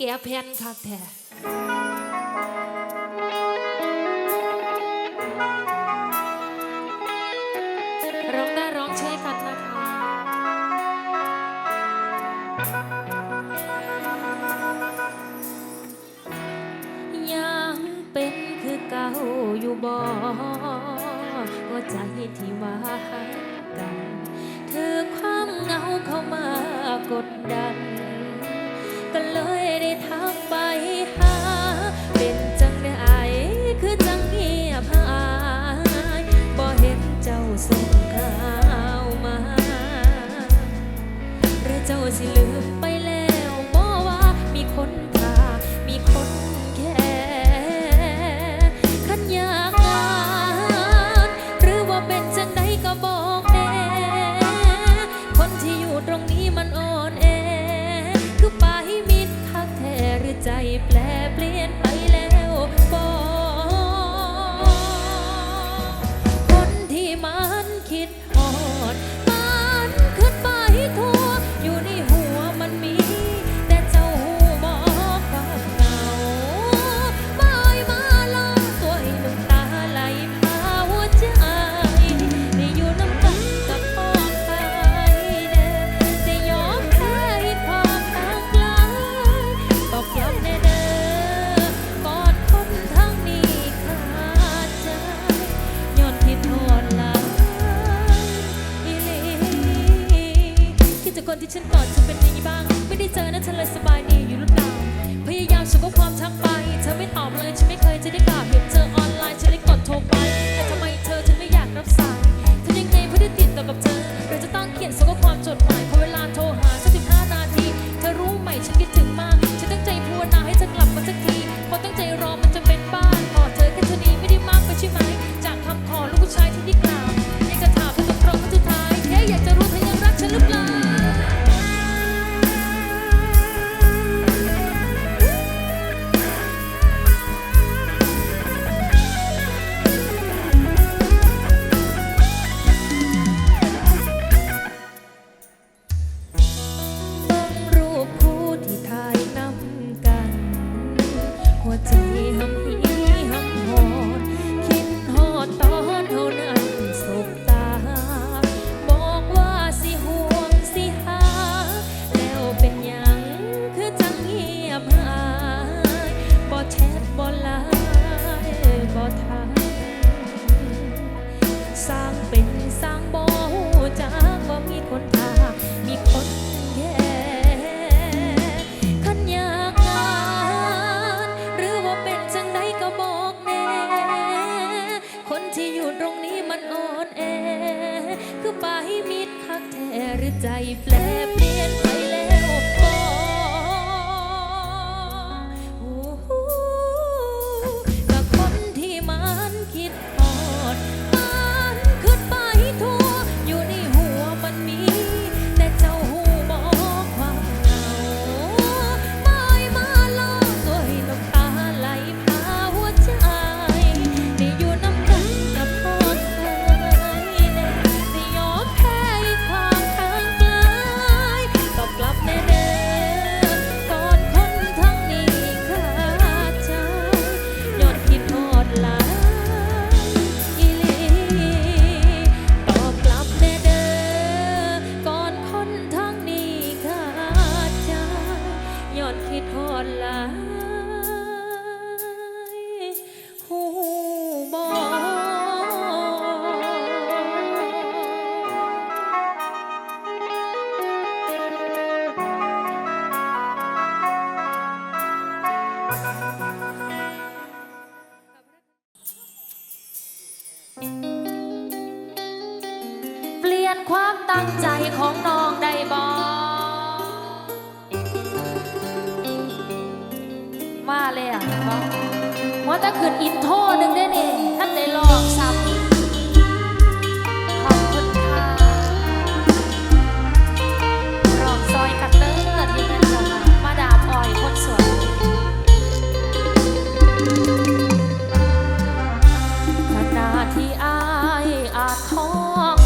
แก่แผ่นคักแท้ร้องได้ร้องช่วยกันนะคะยังเป็นคือเก่าอยู่บ่ก็ใจที่ว่ากันเธอความเหงาเข้ามากดดัน ก็เลยได้ทักไปหา 미친 거. เปลี่ยนความตั้งใจของน้องได้บอมาเลยอะหัว่าจะขึ้นอินโทรหนึ่งได้เนี่ย Oh.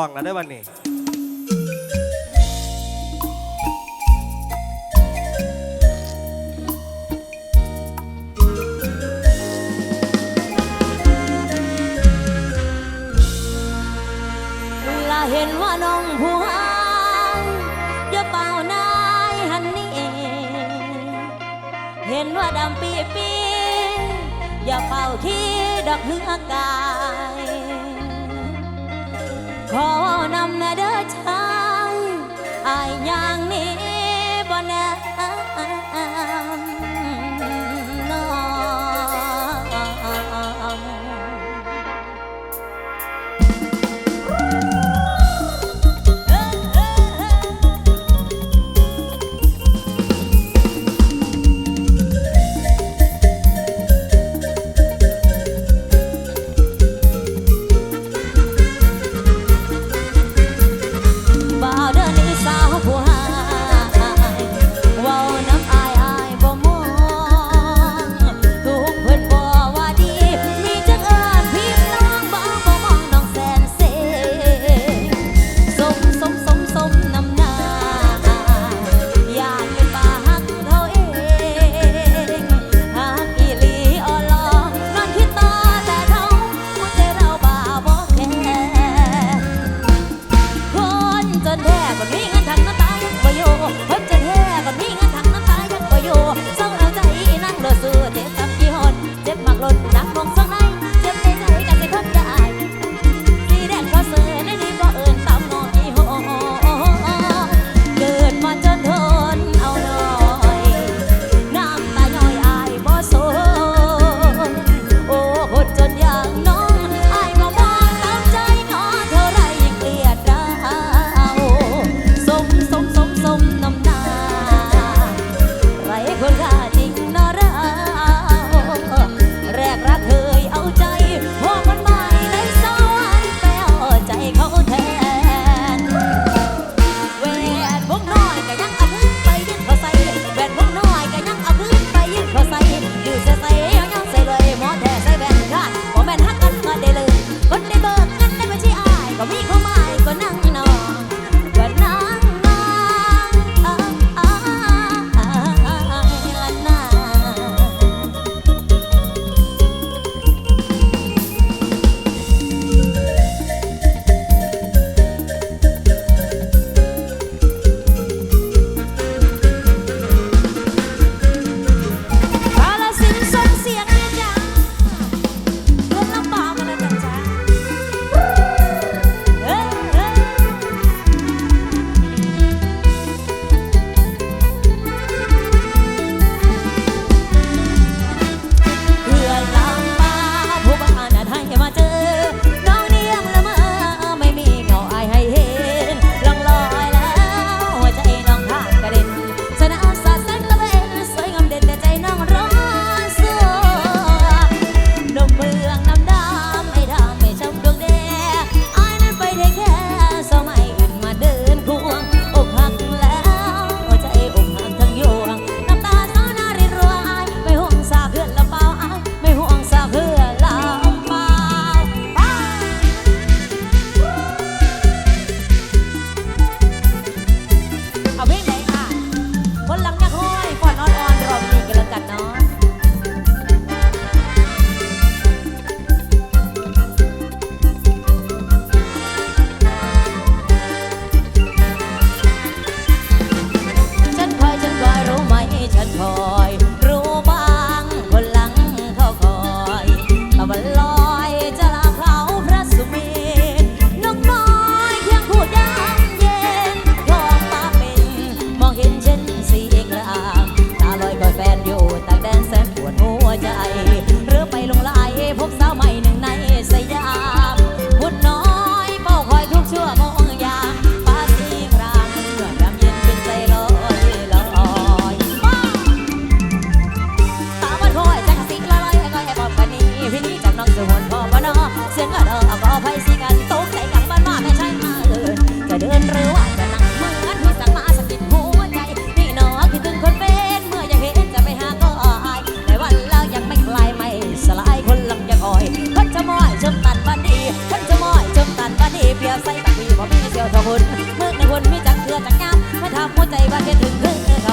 ร้องแล้วได้วันนี้เห็นว่าน้องผู้หายอย่าเป่านายหันนี่เห็นว่าดำปีปีอย่าเป่าที่ดอกเหือกา ከሆነም ነገር จะกลับม่ทำหัวใจว่าแค่ถึงเธอ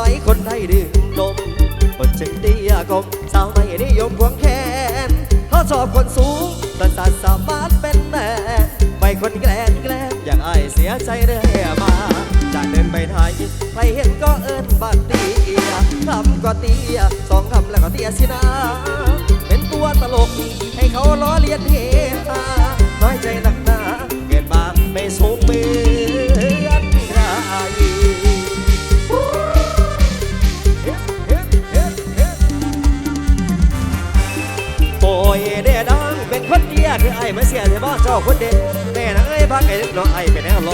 มัยคนไทยดื่มนมคนจึงดีกมสาวไม่นิยมควงแขนเขาชอบคนสูงสันสันสามารถเป็นแม่ไม่คนแกล้งแกล้งอยากไอายเสียใจเรื่อยมาจะเดินไปไหนใครเห็นก็เอิ้นบักเตียคำก็เตียสองคำแล้วก็เตียสินะเป็นตัวตลกให้เขาล้อเลียนเฮฮาน้อยใจนัก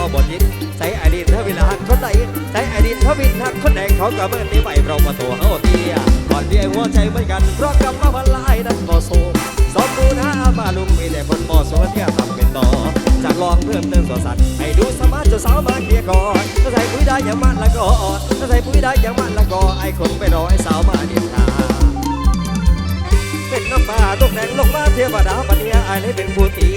อบทยิงใช้ไอดินเทวินหักคนใดใช้ไอดินเทวินหักคนไหนเขาก็เมื่อนี้ไปเราประตูเขาเตียก่อนเดียวหัวใจเหมือนกันเพราะกำมาพันลายนั้นบ่สูงสองดูนะมาลุงมีแต่คนบ่สมเที่ยทำเป็นต่อจากลองเพิ่มเติมสวนสัตว์ให้ดูสมาร์ทจะสาวมาเคลียก่อนถ้าใส่ปุ๋ยได้อย่างมันละก็ถ้าใส่ปุ๋ยได้อย่างมันละก็ไอ้คนไปรอไอ้สาวมาดินทา เป็นน้ำฟ้าตกแดงลงมาเทวดาบันเนียอายเลยเป็นผู้ตี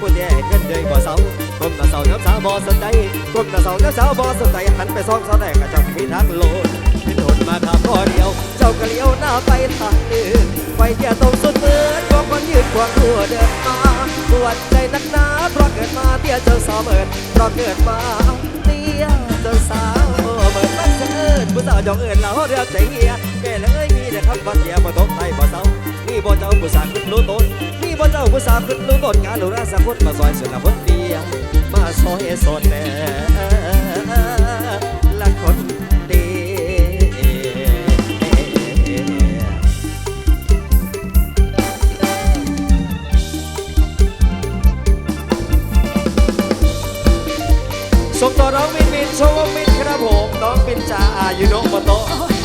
ผู้เตียให้เกินเลยบ่เศร้าก้มหน้าเศร้าน้ำสาวบ่สนใจก้มหน้าเศร้าน้ำสาวบ่สนใจหันไปซองสาวแดงกระจับมีทางโลดเป็นหนมาทำพอเดียว เจ้าก็เลี้ยวหน้าไปทางอื่นไปเที่ยตรงสุดเหมือนของคนยืนขวงตัวเดินมาปวดใจนักหนาเพราะเกิดมาเตี้ยเจ้าสาวเหมินเพราะเกิดมาเตี้ยเจ้าสาวเหมินมันเอิญผู้สาวจองเอิญเราเรียกใจเฮียแก่เลยมีแต่คำว่าเสียบ่ตกไทยบ่เศร้ามี บ่เจ้าผู้สาวขึ้นรู้ต้นมีบ่เจ้าผู้สาวขึ้นรู้ต้นการหลูราสักคนมาซอยสุดละคนเดียมาซอยสดแน่ละคนดีส่งต่อน้องมินมินโชว์มินครับผมน้องมินจ่าอายุโนโมโตะ